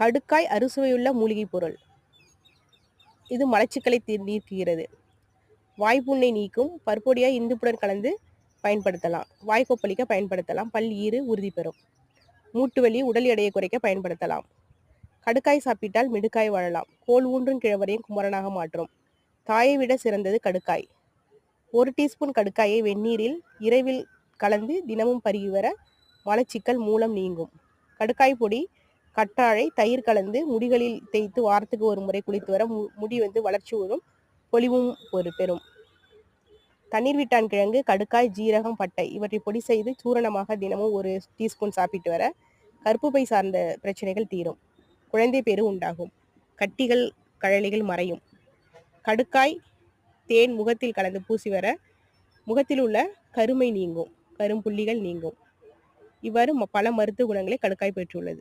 கடுக்காய் அறுசுவையுள்ள மூலிகைப் பொருள். இது மலச்சிக்கலை தீர் நீக்குகிறது. வாய்ப்புண்ணை நீக்கும் பற்பொடியாய் இந்துப்புடன் கலந்து பயன்படுத்தலாம். வாய் கொப்பளிக்க பயன்படுத்தலாம். பல் ஈறு உறுதி பெறும். மூட்டு வலி உடல் எடையை குறைக்க பயன்படுத்தலாம். கடுக்காய் சாப்பிட்டால் மிடுக்காய் வாழலாம். கோல் ஊன்றும் கிழவரையும் குமரனாக மாற்றும். தாயை விட சிறந்தது கடுக்காய். ஒரு டீஸ்பூன் கடுக்காயை வெந்நீரில் இரவில் கலந்து தினமும் பருகி வர மலச்சிக்கல் மூலம் நீங்கும். கடுக்காய் பொடி கட்டாழை தயிர் கலந்து முடிகளில் தேய்த்து வாரத்துக்கு ஒரு முறை குளித்து வர மு- முடி வந்து வளர்ச்சி வரும் பொலிவும் ஒரு பெறும். தண்ணீர் விட்டான் கிழங்கு கடுக்காய் ஜீரகம் பட்டை இவற்றை பொடி செய்து சூரணமாக தினமும் ஒரு டீஸ்பூன் சாப்பிட்டு வர கர்ப்பப்பை சார்ந்த பிரச்சனைகள் தீரும். குழந்தை பேரு உண்டாகும். கட்டிகள் கழலிகள் மறையும். கடுக்காய் தேன் முகத்தில் கலந்து பூசி வர முகத்தில் உள்ள கருமை நீங்கும். கரும்புள்ளிகள் நீங்கும். இவ்வாறு பல மருத்துவ குணங்களை கடுக்காய் பெற்றுள்ளது.